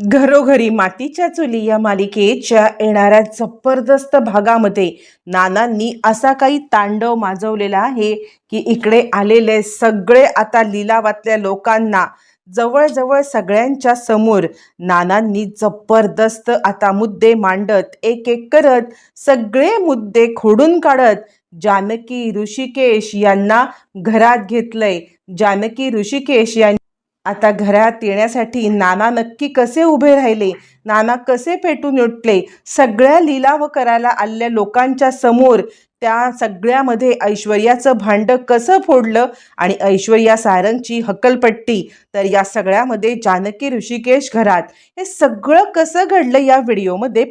घरोघरी मातीच्या चुली या मालिकेच्या येणाऱ्या जबरदस्त भागामध्ये नानांनी असा काही तांडव माजवलेला आहे की इकडे आलेले सगळे आता लिलावातल्या लोकांना जवळजवळ सगळ्यांच्या समोर नानांनी जबरदस्त आता मुद्दे मांडत एक एक करत सगळे मुद्दे खोडून काढत जानकी ऋषिकेश यांना घरात घेतलंय. जानकी ऋषिकेश यांनी आता घरात येण्यासाठी नाना नक्की कसे उभे राहिले? नाना कसे पेटून उठले? सगळ्या लिलाव करायला आलेल्या लोकांच्या समोर त्या सगळ्यामध्ये ऐश्वर्याचं भांडं कसं फोडलं आणि ऐश्वर्या सारंगची हकलपट्टी? तर या सगळ्यामध्ये जानकी ऋषिकेश घरात. हे सगळं कसं घडलं या व्हिडिओमध्ये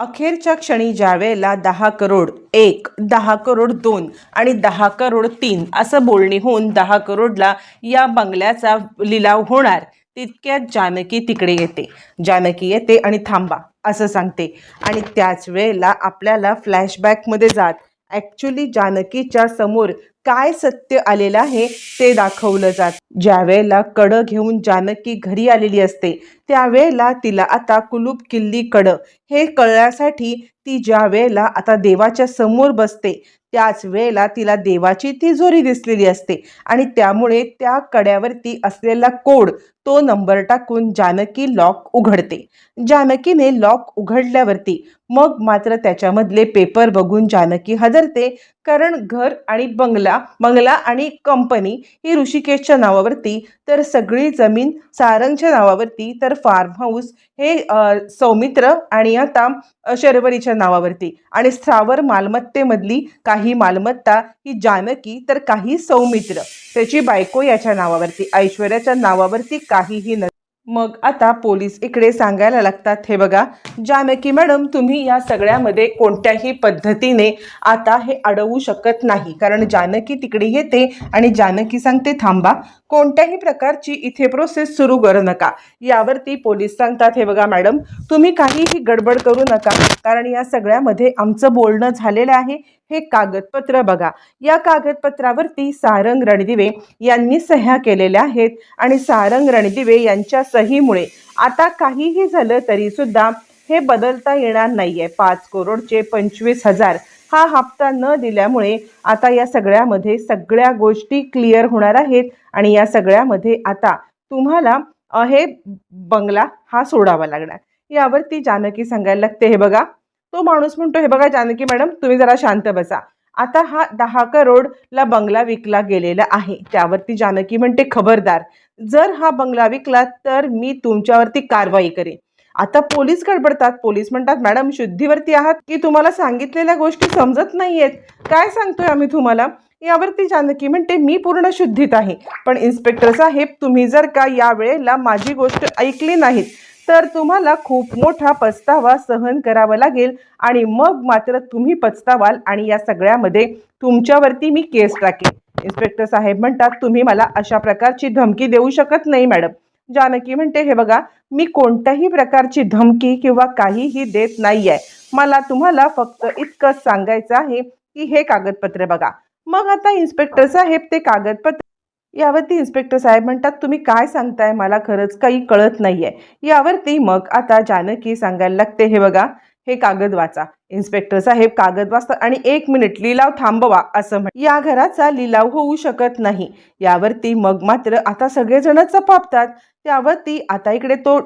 अखेरच्या क्षणी ज्या वेळेला दहा करोड एक दहा करोड दोन आणि दहा करोड तीन असं बोलणी होऊन दहा करोडला या बंगल्याचा लिलाव होणार तितक्यात जानकी तिकडे येते. जानकी येते आणि थांबा असं सांगते. आणि त्याच वेळेला आपल्याला फ्लॅशबॅकमध्ये जात. ॲक्च्युली जानकीच्या समोर काय सत्य आलेलं आहे ते दाखवलं जात. ज्या वेळेला कडं घेऊन जानकी घरी आलेली असते त्यावेळेला तिला आता कुलूप किल्ली कडं हे कळण्यासाठी ती ज्या वेळेला आता देवाच्या समोर बसते त्याच वेळेला तिला देवाची तिजोरी दिसलेली असते आणि त्यामुळे त्या कड्यावरती असलेला कोड तो नंबर टाकून जानकी लॉक उघडते. जानकीने लॉक उघडल्यावरती मग मात्र त्याच्यामधले पेपर बघून जानकी हजरते कारण घर आणि बंगला बंगला आणि कंपनी ही ऋषिकेशच्या नावावरती तर सगळी जमीन सारंगच्या नावावरती तर फार्म हाऊस हे सौमित्र आणि आता शर्वरीच्या नावावरती. आणि स्थावर मालमत्तेमधली काही मालमत्ता ही जानकी तर काही सौमित्र. त्याची बायको याच्या नावावरती ऐश्वर्याच्या नावावरती का काहीही न मग आता पोलीस इकडे सांगायला लागतात हे बघा जानकी मॅडम तुम्ही या सगळ्यामध्ये कोणत्याही पद्धतीने आता हे अडवू शकत नाही. कारण जानकी तिकडे येते आणि जानकी सांगते थांबा कोणत्याही प्रकारची इथे प्रोसेस सुरू करू नका. यावरती पोलीस सांगतात हे बघा मॅडम तुम्ही काहीही गडबड करू नका कारण या सगळ्यामध्ये आमचं बोलणं झालेलं आहे. हे कागदपत्र बघा. या कागदपत्रावरती सारंग रणदिवे यांनी सह्या केलेल्या आहेत आणि सारंग रणदिवे यांच्या सहीमुळे आता काहीही झालं तरीसुद्धा हे बदलता येणार नाही आहे पाच करोडचे पंचवीस हजार हा हप्ता न दिल्यामुळे आता या सगळ्यामध्ये सगळ्या गोष्टी क्लिअर होणार आहेत आणि या सगळ्यामध्ये आता तुम्हाला हे बंगला हा सोडावा लागणार. यावरती जानकी सांगायला लागते हे बघा तो माणूस म्हणतो हे बघा जानकी मॅडम तुम्ही जरा शांत बसा. आता हा दहा करोडला बंगला विकला गेलेला आहे. त्यावरती जानकी म्हणते खबरदार जर हा बंगला विकला तर मी तुमच्यावरती कारवाई करेन. आता पोलीस गडबडतात. पोलीस म्हणतात मॅडम शुद्धीवरती आहात की तुम्हाला सांगितलेल्या गोष्टी समजत नाहीयेत? काय सांगतोय आम्ही तुम्हाला? यावरती जानकी म्हणते मी पूर्ण शुद्धीत आहे पण इन्स्पेक्टर साहेब तुम्ही जर का या वेळेला माझी गोष्ट ऐकली नाहीत तर तुम्हाला खूप मोठा पस्तावा सहन करावा लागेल आणि मग मात्र तुम्ही पछतावाल आणि या सगळ्यामध्ये तुमच्यावरती मी केस टाकेन. इन्स्पेक्टर साहेब म्हणतात तुम्ही मला अशा प्रकारची धमकी देऊ शकत नाही मॅडम. जानकी म्हणते हे बघा मी कोणत्याही प्रकारची धमकी किंवा काहीही देत नाही आहे मला तुम्हाला फक्त इतकंच सांगायचं आहे की हे कागदपत्र बघा. मग आता इन्स्पेक्टर साहेब ते कागदपत्र यावरती इन्स्पेक्टर साहेब म्हणतात तुम्ही काय सांगताय? मला खरंच काही कळत नाहीये. यावरती मग आता जानकी सांगायला लागते हे बघा हे कागद वाचा. इन्स्पेक्टर साहेब कागद वाचतात आणि एक मिनिट लिलाव थांबवा असं म्हण या घराचा लिलाव होऊ शकत नाही. यावरती मग मात्र आता सगळेजण चपापतात. त्यावरती आता इकडे तो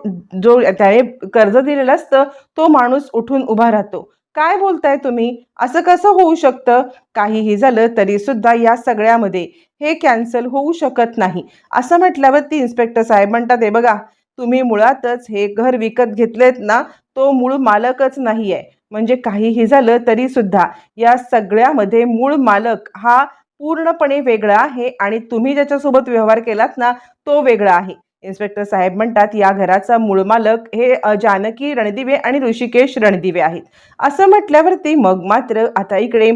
जो त्याने कर्ज दिलेलं असतं तो माणूस उठून उभा राहतो. काय बोलताय तुम्ही? असं कसं होऊ शकतं? काहीही झालं तरी सुद्धा या सगळ्यामध्ये हे कॅन्सल होऊ शकत नाही. असं म्हटल्यावरती इन्स्पेक्टर साहेब म्हणतात हे बघा तुम्ही मुळातच हे घर विकत घेतलेत ना तो मूळ मालकच नाही आहे म्हणजे काहीही झालं तरी सुद्धा या सगळ्यामध्ये मूळ मालक हा पूर्णपणे वेगळा आहे आणि तुम्ही ज्याच्यासोबत व्यवहार केलात ना तो वेगळा आहे. इन्स्पेक्टर साहेब म्हणतात या घराचा मूळ मालक हे जानकी रणदिवे आणि ऋषिकेश रणदिवे आहेत. असं म्हटल्यावरती मग मात्र आता इकडे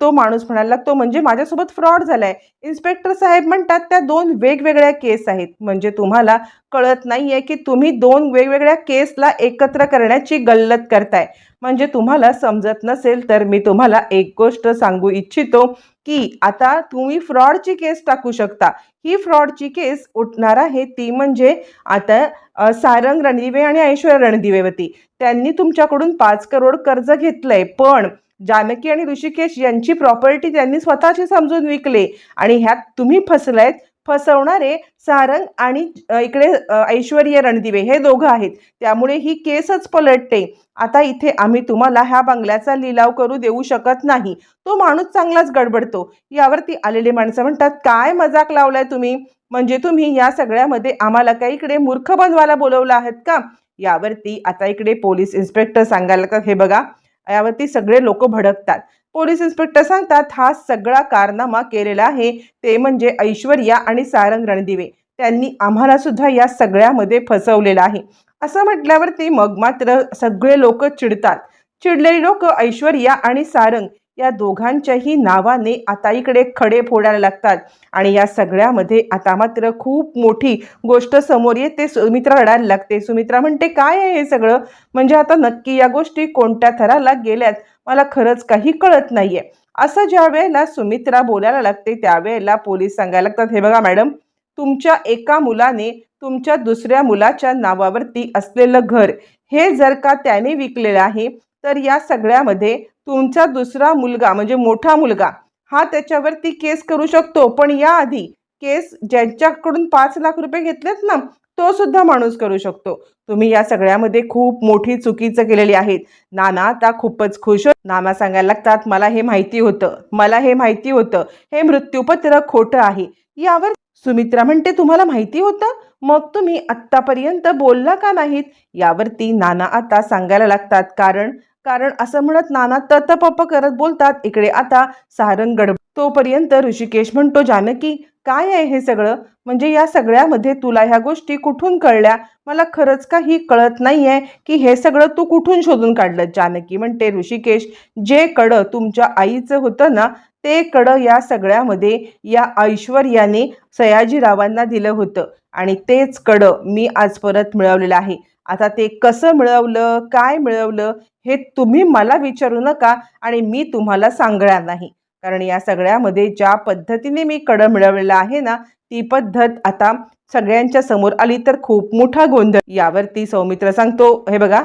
तो माणूस म्हणायला लागतो म्हणजे माझ्यासोबत फ्रॉड झालाय. इन्स्पेक्टर साहेब म्हणतात त्या दोन वेगवेगळ्या केस आहेत. म्हणजे तुम्हाला कळत नाही आहे की तुम्ही दोन वेगवेगळ्या केसला एकत्र करण्याची गल्लत करताय. म्हणजे तुम्हाला समजत नसेल तर मी तुम्हाला एक गोष्ट सांगू इच्छितो की आता तुम्ही फ्रॉडची केस टाकू शकता. ही फ्रॉडची केस उठणार आहे ती म्हणजे आता सारंग रणदिवे आणि ऐश्वर्या रणदिवेवती त्यांनी तुमच्याकडून पाच करोड कर्ज घेतलंय. पण जानकी आणि ऋषिकेश यांची प्रॉपर्टी त्यांनी स्वतःची समजून विकले. आणि ह्यात तुम्ही फसलायत. फसवणारे सारंग आणि इकडे ऐश्वर्य रणदिवे हे दोघं आहेत. त्यामुळे ही केसच पलटते. आता इथे आम्ही तुम्हाला ह्या बंगल्याचा लिलाव करू देऊ शकत नाही. तो माणूस चांगलाच गडबडतो. यावरती आलेले माणसं म्हणतात काय मजाक लावलाय तुम्ही? म्हणजे तुम्ही या सगळ्यामध्ये आम्हाला काही इकडे मूर्ख बनवायला बोलवलं आहेत का? यावरती आता इकडे पोलीस इन्स्पेक्टर सांगायला का हे बघा यावरती सगळे लोक भडकतात. पोलीस इन्स्पेक्टर सांगतात हा सगळा कारनामा केलेला आहे ते म्हणजे ऐश्वर्या आणि सारंग रणदिवे. त्यांनी आम्हाला सुद्धा या सगळ्यामध्ये फसवलेलं आहे. असं म्हटल्यावरती मग मात्र सगळे लोक चिडतात. चिडलेली लोक ऐश्वर्या आणि सारंग या दोघांच्याही नावाने आता इकडे खडे फोडायला लागतात. आणि या सगळ्यामध्ये आता मात्र खूप मोठी गोष्ट समोर येते. सुमित्रा रडायला लागते. सुमित्रा म्हणते काय आहे हे सगळं? म्हणजे आता नक्की या गोष्टी कोणत्या थराला गेल्यात? मला खरंच काही कळत नाहीये. असं ज्या वेळेला सुमित्रा बोलायला लागते त्यावेळेला पोलीस सांगायला लागतात हे बघा मॅडम तुमच्या एका मुलाने तुमच्या दुसऱ्या मुलाच्या नावावरती असलेलं घर हे जर का त्याने विकलेलं आहे तर या सगळ्यामध्ये तुमचा दुसरा मुलगा म्हणजे मोठा मुलगा हा त्याच्यावरती केस करू शकतो. पण याआधी केस ज्यांच्याकडून पाच लाख रुपये घेतलेत ना तो सुद्धा माणूस करू शकतो. तुम्ही या सगळ्यामध्ये खूप मोठी चुकीचं केलेली आहेत. नाना आता खूपच खुश होत. नाना सांगायला लागतात मला हे माहिती होतं. मला हे माहिती होतं. हे मृत्यूपत्र खोटं आहे. यावर सुमित्रा म्हणते तुम्हाला माहिती होतं? मग तुम्ही आत्तापर्यंत बोलला का नाहीत? यावरती नाना आता सांगायला लागतात कारण कारण असं म्हणत नाना ततपप करत बोलतात इकडे आता सारंग गड तोपर्यंत ऋषिकेश म्हणतो जानकी काय आहे हे सगळं? म्हणजे या सगळ्यामध्ये तुला ह्या गोष्टी कुठून कळल्या? मला खरंच काही कळत नाही आहे की हे सगळं तू कुठून शोधून काढलं जानकी म्हणते ऋषिकेश. जे कडं तुमच्या आईचं होतं ना ते कडं या सगळ्यामध्ये या ऐश्वर्याने सयाजीरावांना दिलं होतं आणि तेच कडं मी आज परत मिळवलेलं आहे. आता ते कसं मिळवलं काय मिळवलं हे तुम्ही मला विचारू नका आणि मी तुम्हाला सांगणार नाही. कारण या सगळ्यामध्ये ज्या पद्धतीने मी कडं मिळवलेलं आहे ना ती पद्धत आता सगळ्यांच्या समोर आली तर खूप मोठा गोंधळ. यावरती सौमित्र सांगतो हे बघा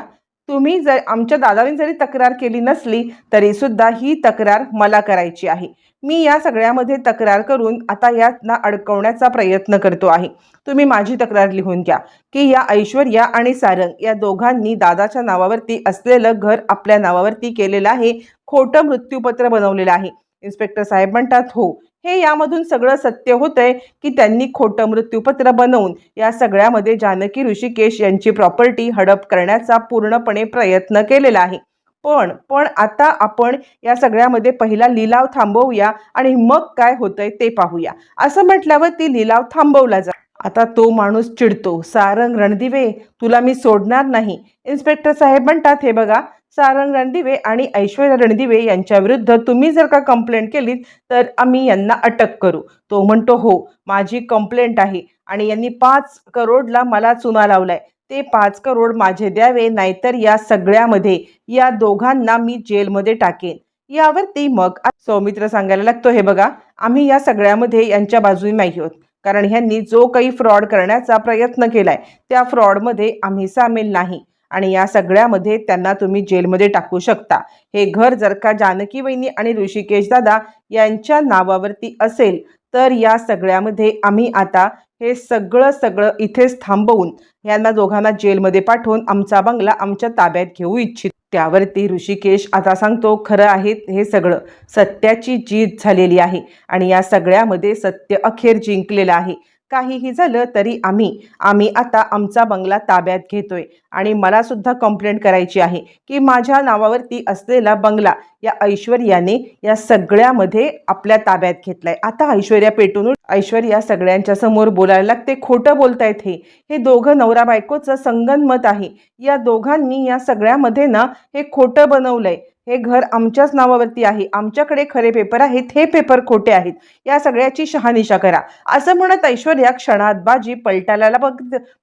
तुम्ही जर आमच्या दादाने जरी तक्रार केली नसली तरी सुद्धा ही तक्रार मला करायची आहे. मी या सगळ्यामध्ये तक्रार करून आता यांना अडकवण्याचा प्रयत्न करतो आहे. तुम्ही माझी तक्रार लिहून घ्या की या ऐश्वर्या आणि सारंग या दोघांनी दादाच्या नावावरती असलेलं घर आपल्या नावावरती केलेलं आहे खोटं मृत्यूपत्र बनवलेलं आहे. इन्स्पेक्टर साहेब म्हणतात हो हे यामधून सगळं सत्य होतंय की त्यांनी खोटं मृत्यूपत्र बनवून या सगळ्यामध्ये जानकी ऋषिकेश यांची प्रॉपर्टी हडप करण्याचा पूर्णपणे प्रयत्न केलेला आहे. पण पण आता आपण या सगळ्यामध्ये पहिला लिलाव थांबवूया आणि मग काय होतंय ते पाहूया. असं म्हटल्यावर ती लिलाव थांबवला जा. आता तो माणूस चिडतो. सारंग रणदिवे तुला मी सोडणार नाही. इन्स्पेक्टर साहेब म्हणतात हे बघा सारंग रणदिवे आणि ऐश्वर्या रणदिवे यांच्या विरुद्ध तुम्ही जर का कंप्लेंट केलीत तर आम्ही यांना अटक करू. तो म्हणतो हो माझी कंप्लेंट आहे आणि यांनी पाच करोडला मला चुना लावलाय. ते पाच करोड माझे द्यावे नाहीतर या सगळ्यामध्ये या दोघांना मी जेलमध्ये टाकेन. यावरती मग सौमित्र सांगायला लागतो हे बघा आम्ही या सगळ्यामध्ये यांच्या बाजूने नाही होत कारण ह्यांनी जो काही फ्रॉड करण्याचा प्रयत्न केलाय त्या फ्रॉडमध्ये आम्ही सामील नाही. आणि या सगळ्यामध्ये त्यांना तुम्ही जेलमध्ये टाकू शकता. हे घर जर का जानकी वहिनी आणि ऋषिकेश दादा यांच्या नावावरती असेल तर या सगळ्यामध्ये आम्ही आता हे सगळं सगळं इथेच थांबवून यांना दोघांना जेलमध्ये पाठवून आमचा बंगला आमच्या ताब्यात घेऊ इच्छित. त्यावरती ऋषिकेश आता सांगतो खरं आहे हे सगळं. सत्याची जीत झालेली आहे आणि या सगळ्यामध्ये सत्य अखेर जिंकलेलं आहे. काहीही झालं तरी आम्ही आम्ही आता आमचा बंगला ताब्यात घेतोय. आणि मला सुद्धा कंप्लेंट करायची आहे की माझ्या नावावरती असलेला बंगला या ऐश्वर्याने या सगळ्यामध्ये आपल्या ताब्यात घेतलाय. आता ऐश्वर्या पेटून ऐश्वर्या सगळ्यांच्या समोर बोलायला लागते. खोटं बोलतायत हे. हे दोघं नवरा बायकोचं संगनमत आहे. या दोघांनी या सगळ्यामध्ये ना हे खोटं बनवलंय. हे घर आमच्याच नावावरती आहे. आमच्याकडे खरे पेपर आहेत हे पेपर खोटे आहेत. या सगळ्याची शहानिशा करा. असं म्हणत ऐश्वर्या क्षणात बाजी पलटायला बघ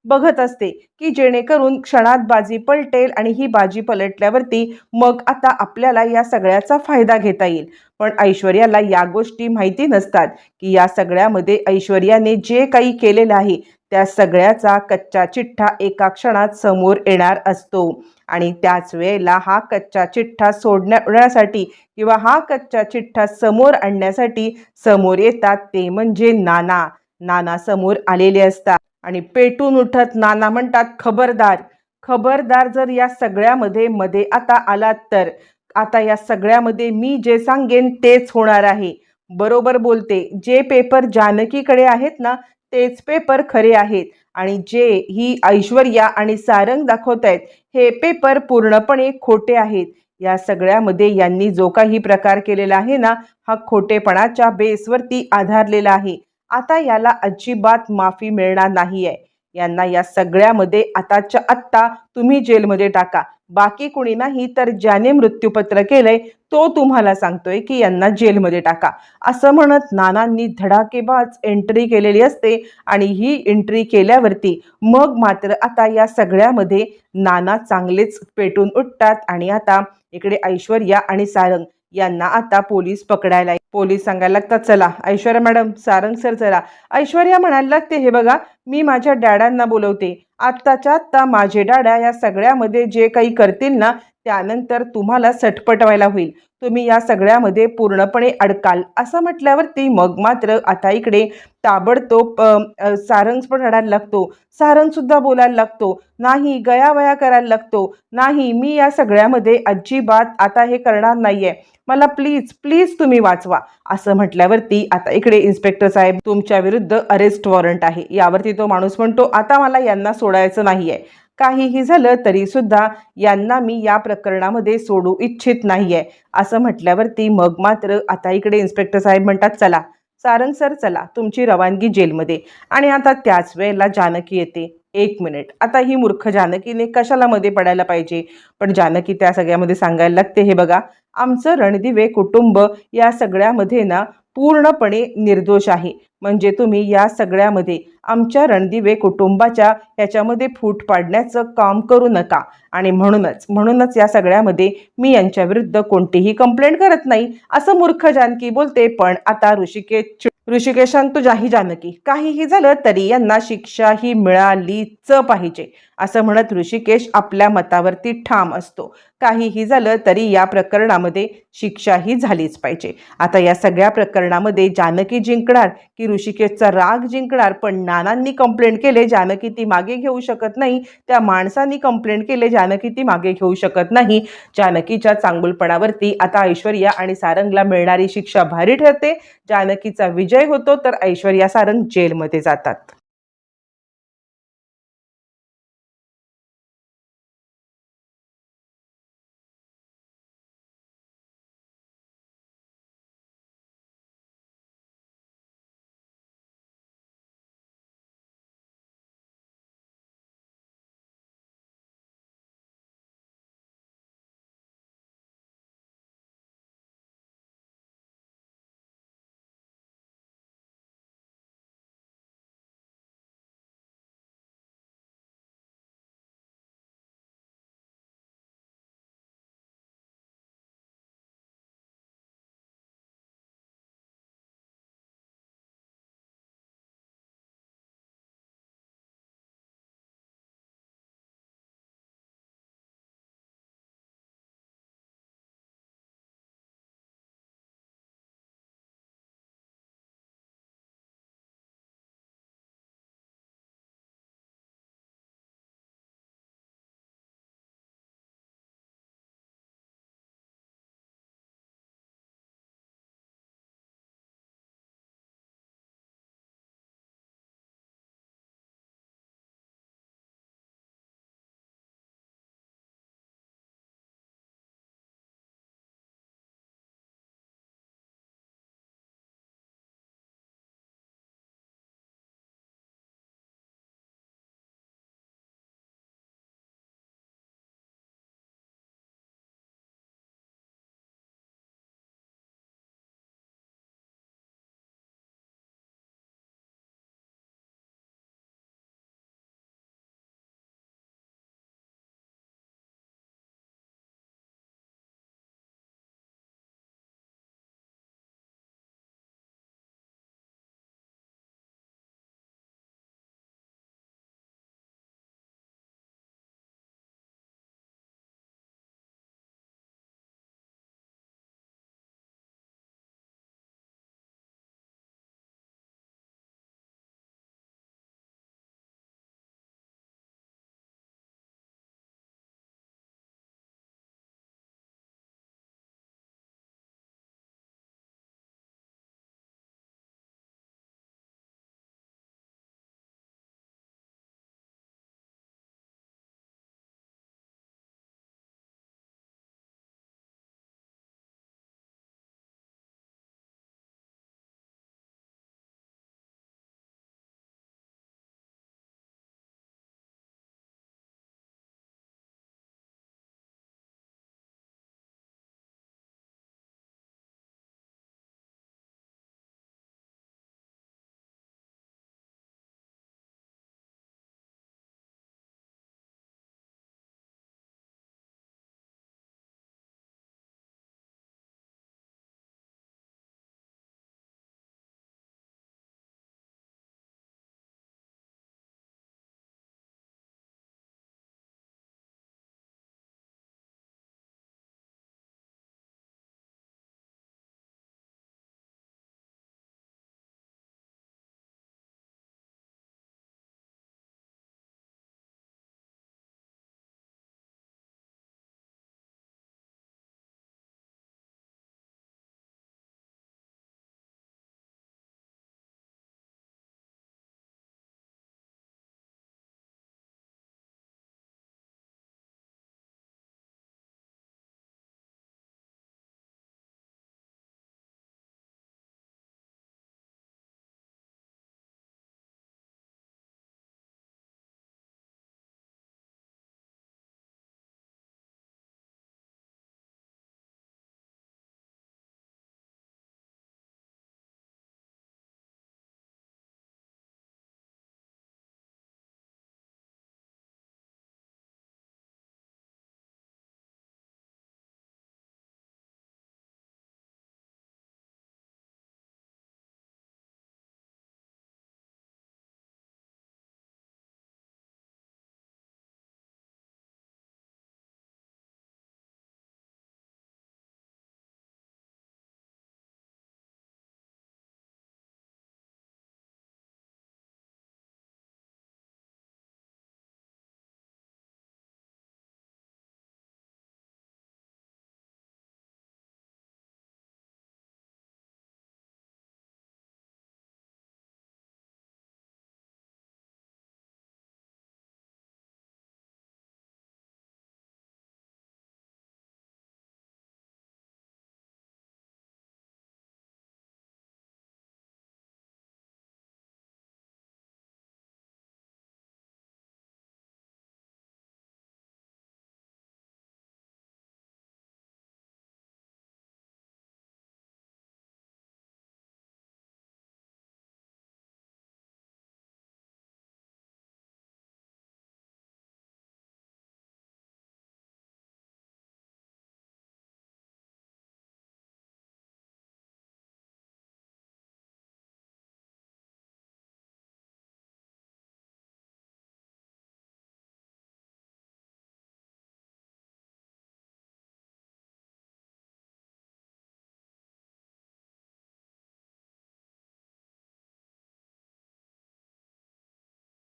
बघत असते की जेणेकरून क्षणात बाजी पलटेल आणि ही बाजी पलटल्यावरती मग आता आपल्याला या सगळ्याचा फायदा घेता येईल. पण ऐश्वर्याला या गोष्टी माहिती नसतात की या सगळ्यामध्ये ऐश्वर्याने जे काही केलेलं आहे त्या सगळ्याचा कच्चा चिठ्ठा एका क्षणात समोर येणार असतो. आणि त्याच वेळेला हा कच्चा चिठ्ठा सोडण्यासाठी किंवा हा कच्चा चिठ्ठा समोर आणण्यासाठी समोर येतात ते म्हणजे नाना. नाना समोर आलेले असतात. आणि पेटून उठत नाना म्हणतात खबरदार खबरदार जर या सगळ्यामध्ये मध्ये आता आलात तर आता या सगळ्यामध्ये मी जे सांगेन तेच होणार आहे. बरोबर बोलते. जे पेपर जानकीकडे आहेत ना तेच पेपर खरे आहेत. आणि जे ही ऐश्वर्या आणि सारंग दाखवत आहेत हे पेपर पूर्णपणे खोटे आहेत. या सगळ्यामध्ये यांनी जो काही प्रकार केलेला आहे ना हा खोटेपणाच्या बेसवरती आधारलेला आहे. आता याला अजिबात माफी मिळणार नाही आहे यांना या सगळ्यामध्ये आताच्या आत्ता तुम्ही जेलमध्ये टाका. बाकी कुणी नाही तर ज्याने मृत्यूपत्र केलंय तो तुम्हाला सांगतोय की यांना जेलमध्ये टाका. असं म्हणत नानांनी धडाकेबाज एंट्री केलेली असते आणि ही एंट्री केल्यावरती मग मात्र आता या सगळ्यामध्ये नाना चांगलेच पेटून उठतात आणि आता इकडे ऐश्वर्या आणि सारंग यांना आता पोलीस पकडायला पोलीस सांगायला लागतात चला ऐश्वर्या मॅडम सारंग सर चला ऐश्वर्या म्हणायला लागते हे बघा मी माझ्या डॅडांना बोलवते. आत्ताच्या आत्ता माझे डाडा या सगळ्यामध्ये जे काही करतील ना त्यानंतर तुम्हाला सटपटवायला होईल. तुम्ही या सगळ्यामध्ये पूर्णपणे अडकाल. असं म्हटल्यावरती मग मात्र आता इकडे ताबडतोब सारंग पण रडायला लागतो. सारंगसुद्धा बोलायला लागतो. नाही गयावया करायला लागतो. नाही मी या सगळ्यामध्ये अजिबात आता हे करणार नाहीये. मला प्लीज प्लीज तुम्ही वाचवा. असं म्हटल्यावरती आता इकडे इन्स्पेक्टर साहेब तुमच्या विरुद्ध अरेस्ट वॉरंट आहे. यावरती तो माणूस म्हणतो आता मला यांना सोडायचं नाहीये. काहीही झालं तरी सुद्धा यांना मी या प्रकरणामध्ये सोडू इच्छित नाहीये. असं म्हटल्यावरती मग मात्र आता इकडे इन्स्पेक्टर साहेब म्हणतात चला सारंग सर चला तुमची रवानगी जेलमध्ये. आणि आता त्याच वेळेला जानकी येते. एक मिनिट आता ही मूर्ख जानकीने कशाला मध्ये पडायला पाहिजे? पण जानकी त्या सगळ्यामध्ये सांगायला लागते हे बघा आमचं रणदिवे कुटुंब या सगळ्यामध्ये ना पूर्णपणे निर्दोष आहे. म्हणजे तुम्ही या सगळ्यामध्ये आमच्या रणदिवे कुटुंबाच्या याच्यामध्ये फूट पाडण्याचं काम करू नका. आणि म्हणूनच म्हणूनच या सगळ्यामध्ये मी यांच्या विरुद्ध कोणतीही कंप्लेंट करत नाही असं मूर्ख जानकी बोलते. पण आता ऋषिकेश ऋषिकेशांत जाही जानकी. काहीही झालं तरी यांना शिक्षा ही मिळालीच पाहिजे. असं म्हणत ऋषिकेश आपल्या मतावरती ठाम असतो. काहीही झालं तरी या प्रकरणामध्ये शिक्षाही झालीच पाहिजे. आता या सगळ्या प्रकरणामध्ये जानकी जिंकणार की ऋषिकेशचा राग जिंकणार पण नानांनी कंप्लेंट केले जानकी ती मागे घेऊ शकत नाही. त्या माणसांनी कंप्लेंट केले जानकी ती मागे घेऊ शकत नाही. जानकीच्या चांगुलपणावरती आता ऐश्वर्या आणि सारंगला मिळणारी शिक्षा भारी ठरते. जानकीचा विजय होतो तर ऐश्वर्या सारंग जेलमध्ये जातात.